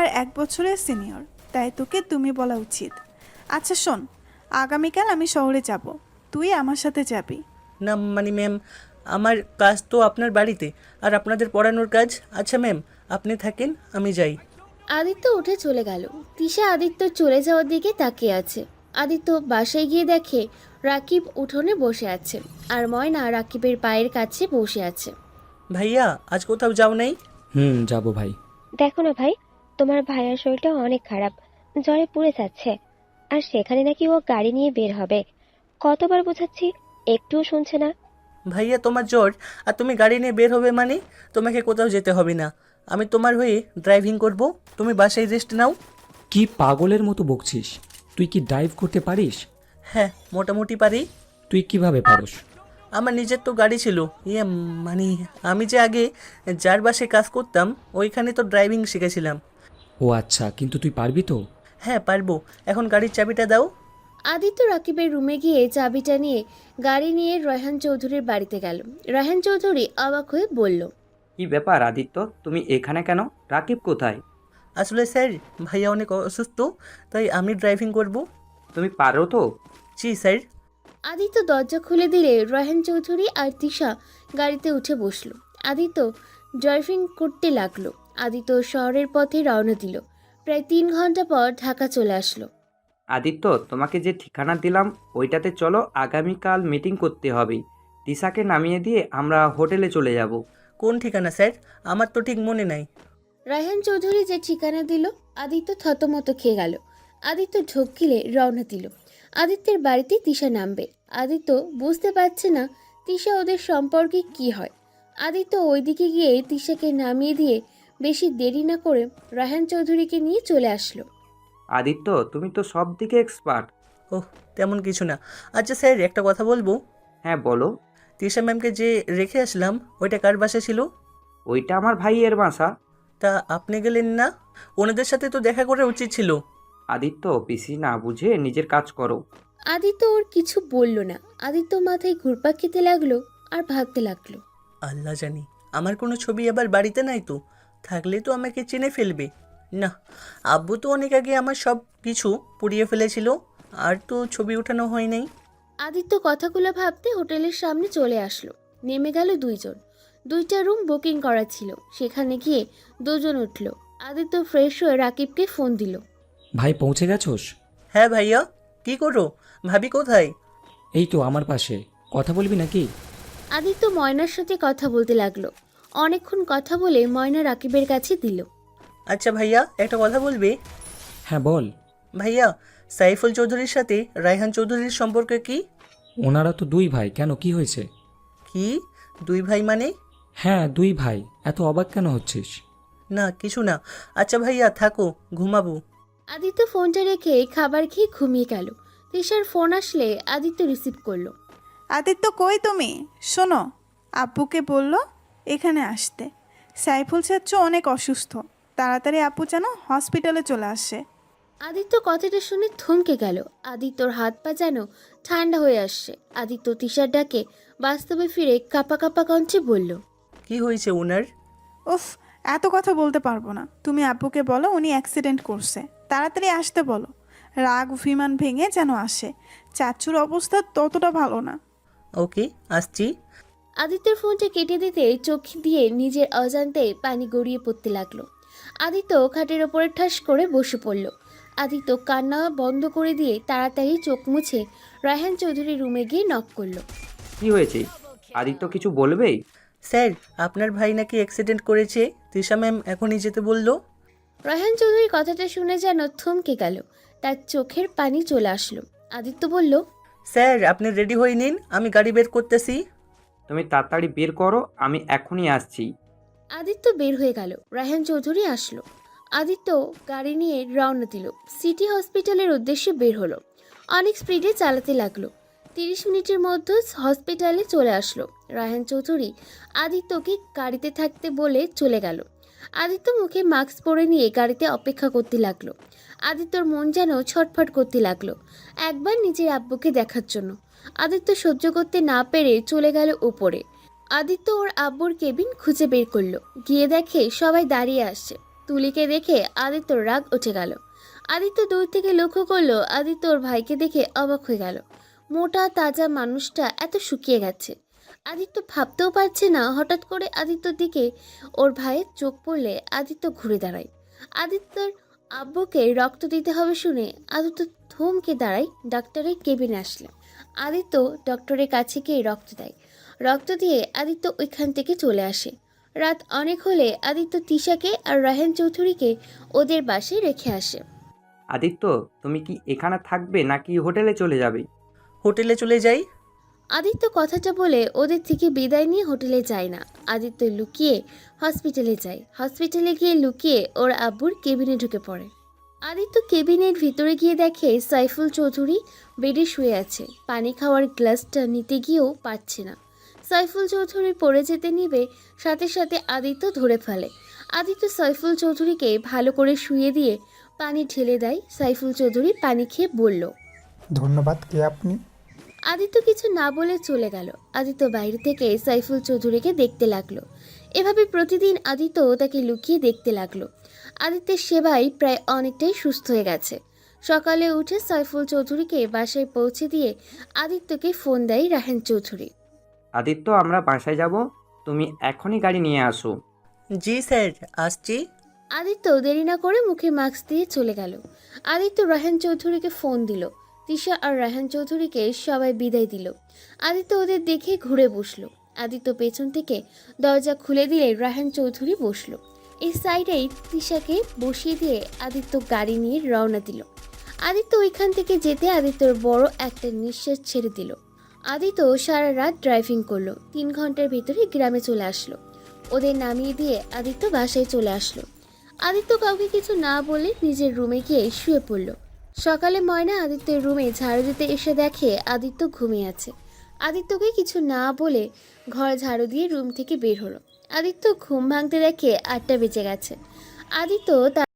আমার এক বছরের সিনিয়র তাই তোকে তুমি বলা উচিত। আচ্ছা শোন আগামীকাল আমি শহরে যাব তুই আমার সাথে যাবি। না মানে ম্যাম আমার কাজ তো আপনার বাড়িতে আর আপনাদের পড়ানোর কাজ। আচ্ছা ম্যাম আপনি থাকেন আমি যাই। আদিত্য উঠে চলে গেল। তিশা আদিত্য চলে যাওয়ার দিকে তাকিয়ে আছে। আদিত্য বাসায় গিয়ে দেখে রাকিব উঠোনে বসে আছে আর ময়না রাকিবের পায়ের কাছে বসে আছে। ভাইয়া আজ কোথাও যাও নাই? হুম যাব ভাই। দেখো না ভাই তোমার ভাইয়ের শরীরটা অনেক খারাপ। জ্বরে পুড়ে যাচ্ছে। আর সেখানে নাকি ও গাড়ি নিয়ে বের হবে। কতবার বোঝাচ্ছি একটুও শুনছে না। ভাইয়া তোমার জ্বর আর তুমি গাড়ি নিয়ে বের হবে মানে? তোমাকে কোথাও যেতে হবে না। আমি তোমার হয়ে ড্রাইভিং করব। তুমি বাসায় রেস্ট নাও। কি পাগলের মতো বকছিস? তুই কি ড্রাইভ করতে পারিস? হ্যাঁ মোটামুটি পারি। তুই কীভাবে পারস? আমার নিজের তো গাড়ি ছিল। ইয়ে মানে আমি যে আগে যার বাসে কাজ করতাম ওইখানে তো ড্রাইভিং শিখেছিলাম। ও আচ্ছা কিন্তু তুই পারবি তো? হ্যাঁ পারব। এখন গাড়ির চাবিটা দাও। আদিত্য রাকিবের রুমে গিয়ে চাবিটা নিয়ে গাড়ি নিয়ে রয়হান চৌধুরীর বাড়িতে গেল। রায়হান চৌধুরী অবাক হয়ে বলল কি ব্যাপার আদিত্য? তুমি এখানে কেন? রাকিব কোথায়? আসলে স্যার ভাইয়া অনেক অসুস্থ তাই আমি ড্রাইভিং করব। তুমি পারো তো? জি স্যার। আদিত্য দরজা খুলে দিলে রয়হান চৌধুরী আর তিশা গাড়িতে উঠে বসল। আদিত্য ড্রাইভিং করতে লাগল। আদিত্য শহরের পথে রওনা দিল। প্রায় তিন ঘণ্টা পর ঢাকা চলে আসলো। আদিত্য তোমাকে যে ঠিকানা দিলাম ওইটাতে চলো আগামীকাল মিটিং করতে হবে। তিশাকে নামিয়ে দিয়ে আমরা হোটেলে চলে যাব। কোন ঠিকানা স্যার? আমার তো ঠিক মনে নাই। রায়হান চৌধুরী যে ঠিকানা দিল আদিত্য থতমত খেয়ে গেল। আদিত্য ঢোক গিলে রওনা দিল। আদিত্যের বাড়িতে তিশা নামবে। আদিত্য বুঝতে পারছে না তিশা ওদের সম্পর্কে কি হয়। আদিত্য ওইদিকে গিয়ে তিশাকে নামিয়ে দিয়ে বেশি দেরি না করে রায়হান চৌধুরীকে নিয়ে চলে আসলো। আদিত্য তুমি তো সব দিকে এক্সপার্ট ওহ তেমন কিছু না। আচ্ছা স্যার একটা কথা বলব? হ্যাঁ বলো। তিশা ম্যামকে যে রেখে আসলাম ওইটা কার বাসা ছিল? ওইটা আমার ভাইয়ের বাসা। তা আপনি গেলেন না? ওনাদের সাথে তো দেখা করা উচিত ছিল। আদিত্য বেশি না বুঝে নিজের কাজ করো। আদিত্য ওর কিছু বলল না। আদিত্য মাথায় ঘুরপাক খেতে লাগল আর ভাবতে লাগল। আল্লাহ জানি আমার কোনো ছবি আবার বাড়িতে নাই তো। থাকলে তো আমাকে চিনে ফেলবে। না আব্বু তো অনেক আগে আমার সব কিছু পুড়িয়ে ফেলেছিল আর তো ছবি ওঠানো হয় নাই। আদিত্য কথাগুলো ভাবতে হোটেলের সামনে চলে আসলো। নেমে গেল দুইজন। দুইটা রুম বুকিং করা ছিল। সেখানে গিয়ে দুজন উঠল। আদিত্য ফ্রেশ হয়ে রাকিবকে ফোন দিল। ভাই পৌঁছে গেছোস? হ্যাঁ ভাইয়া কি করো? ভাবি কোথায়? এই তো আমার পাশে। কথা বলবি নাকি? আদিত্য ময়নার সাথে কথা বলতে লাগল। অনেকক্ষণ কথা বলে ময়না রাকিবের কাছে দিল। আচ্ছা ভাইয়া একটা কথা বলবে? হ্যাঁ বল। ভাইয়া সাইফুল চৌধুরীর সাথে রায়হান চৌধুরীর সম্পর্কে কি? ওনারা তো দুই ভাই কেন? কি হয়েছে? কি? দুই ভাই মানে? হ্যাঁ দুই ভাই। এত অবাক কেন হচ্ছিস? না কিছু না। আচ্ছা ভাইয়া থাকো ঘুমাবো। আদিত্য ফোনটা রেখে খাবার খেয়ে ঘুমিয়ে গেল। তিশার ফোন আসলে আদিত্য রিসিভ করল। আদিত্য কই তুমি? শোনো আব্বুকে বলল এখানে আসতে। সাইফুল চাচ্ছ অনেক অসুস্থ। তাড়াতাড়ি আপু যেন হসপিটালে চলে আসে। আদিত্য কথাটা শুনে থমকে গেল। আদিত্যর হাত পা যেন ঠান্ডা হয়ে আসছে। আদিত্য তিশার ডাকে বাস্তবে ফিরে কাপা কাপা কণ্ঠে বলল কি হয়েছে ওনার উফ এত কথা বলতে পারব না। তুমি আপুকে বলো উনি অ্যাক্সিডেন্ট করছে। তাড়াতাড়ি আসতে বলো। রাগ অভিমান ভেঙে যেন আসে। চাচুর অবস্থা ততটা ভালো না। ওকে আসছি। আদিত্যর ফোনটা কেটে দিতে চোখ দিয়ে নিজের অজান্তে পানি গড়িয়ে পড়তে লাগল। আদিত্য খাটের ওপরে ঠাস করে বসে পড়ল। আদিত্য কান্না বন্ধ করে দিয়ে তাড়াতাড়ি চোখ মুছে রায়হান চৌধুরী রুমে গিয়ে নক করল। কি হয়েছে? আদিত্য কিছু বলবে? স্যার আপনার ভাই নাকি অ্যাক্সিডেন্ট করেছে? তৃষা ম্যাম এখনই যেতে বলল। রায়হান চৌধুরী কথাটা শুনে যেন থমকে গেল। তার চোখের পানি চলে আসলো। আদিত্য বলল স্যার আপনি রেডি হয়ে নিন আমি গাড়ি বের করতেছি। তুমি তাড়াতাড়ি বের করো, আমি এখনই আসছি। আদিত্য বের হয়ে গেল। রায়হান চৌধুরী আসলো। আদিত্য গাড়ি নিয়ে রওনা দিল। সিটি হসপিটালের উদ্দেশ্যে বের হলো। অনেক স্পিডে চালাতে লাগল। তিরিশ মিনিটের মধ্যে হসপিটালে চলে আসলো। রায়হান চৌধুরী আদিত্যকে গাড়িতে থাকতে বলে চলে গেল। আদিত্য মুখে মাস্ক পরে নিয়ে গাড়িতে অপেক্ষা করতে লাগল। আদিত্যর মন যেন ছটফট করতে লাগল। একবার নিজের আব্বুকে দেখার জন্য। আদিত্য সহ্য করতে না পেরে চলে গেল উপরে। আদিত্য ওর আব্বুর কেবিন খুঁজে বের করল। গিয়ে দেখে সবাই দাঁড়িয়ে আসছে তুলিকে দেখে আদিত্য রাগ উঠে গেল। আদিত্য দূর থেকে লক্ষ্য করল আদিত্য ওর ভাইকে দেখে অবাক হয়ে গেল। মোটা, তাজা মানুষটা এত শুকিয়ে গেছে। আদিত্য ভাবতেও পারছে না হঠাৎ করে আদিত্যর দিকে ওর ভাইয়ের চোখ পড়লে আদিত্য ঘুরে দাঁড়ায়। আদিত্যর আব্বুকে রক্ত দিতে হবে শুনে আদিত্য থমকে দাঁড়ায় ডাক্তারের কেবিনে আসলে। আদিত্য ডক্টরের কাছে গিয়ে রক্ত দেয়। রক্ত দিয়ে আদিত্য ওইখান থেকে চলে আসে। রাত অনেক হলে আদিত্য তিশাকে আর রাহেন চৌধুরীকে ওদের বাসায় রেখে আসে। আদিত্য তুমি কি এখানে থাকবে নাকি হোটেলে চলে যাবে? হোটেলে চলে যাই। আদিত্য কথাটা বলে ওদের থেকে বিদায় নিয়ে হোটেলে যায় না। আদিত্য লুকিয়ে হসপিটালে যায়। হসপিটালে গিয়ে লুকিয়ে ওর আব্বুর কেবিনে ঢুকে পড়ে। আদিত্য কেবিনের ভিতরে গিয়ে দেখে সাইফুল চৌধুরী বেডে শুয়ে আছে। পানি খাওয়ার গ্লাসটা নিতে গিয়েও পারছে না। সাইফুল চৌধুরী পড়ে যেতে নিবে সাথে সাথে আদিত্য ধরে ফেলে। আদিত্য সাইফুল চৌধুরীকে ভালো করে শুয়ে দিয়ে পানি ঢেলে দেয়। সাইফুল চৌধুরী পানি খেয়ে বলল ধন্যবাদ কে আপনি? আদিত্য কিছু না বলে চলে গেল। আদিত্য বাইরে থেকে সাইফুল চৌধুরীকে দেখতে লাগল। এভাবে প্রতিদিন আদিত্য তাকে লুকিয়ে দেখতে লাগল। আদিত্যের সেবায় প্রায় অনেকটাই সুস্থ হয়ে গেছে। সকালে উঠে সাইফুল চৌধুরীকে বাসায় পৌঁছে দিয়ে আদিত্যকে ফোন দেয় রাহেন চৌধুরী। আদিত্য আমরা বাসায় যাব। তুমি এখনই গাড়ি নিয়ে আসো। জি স্যার আসছি। আদিত্য দেরি না করে মুখে মাস্ক দিয়ে চলে গেল। আদিত্য রাহেন চৌধুরীকে ফোন দিল। তিশা আর রাহেন চৌধুরীকে সবাই বিদায় দিল। আদিত্য ওদের দেখে ঘুরে বসল। আদিত্য পেছন থেকে দরজা খুলে দিলে রাহেন চৌধুরী বসল। এই সাইডেই তিশাকে বসিয়ে দিয়ে আদিত্য গাড়ি নিয়ে রওনা দিল। আদিত্য ওইখান থেকে যেতে আদিত্যর বড় একটা নিঃশ্বাস ছেড়ে দিল। আদিত্য সারা রাত ড্রাইভিং করল, তিন ঘণ্টার ভিতরে গ্রামে চলে আসলো। ওদের নামিয়ে দিয়ে আদিত্য বাসায় চলে আসলো। আদিত্য কাউকে কিছু না বলে নিজের রুমে গিয়ে শুয়ে পড়ল। সকালে ময়না আদিত্যের রুমে ঝাড়ু দিতে এসে দেখে আদিত্য ঘুমিয়ে আছে। আদিত্যকে কিছু না বলে ঘর ঝাড়ু দিয়ে রুম থেকে বের হলো। আদিত্য ঘুম ভাঙতে দেখে আটটা বেঁচে গেছে। আদিত্য তার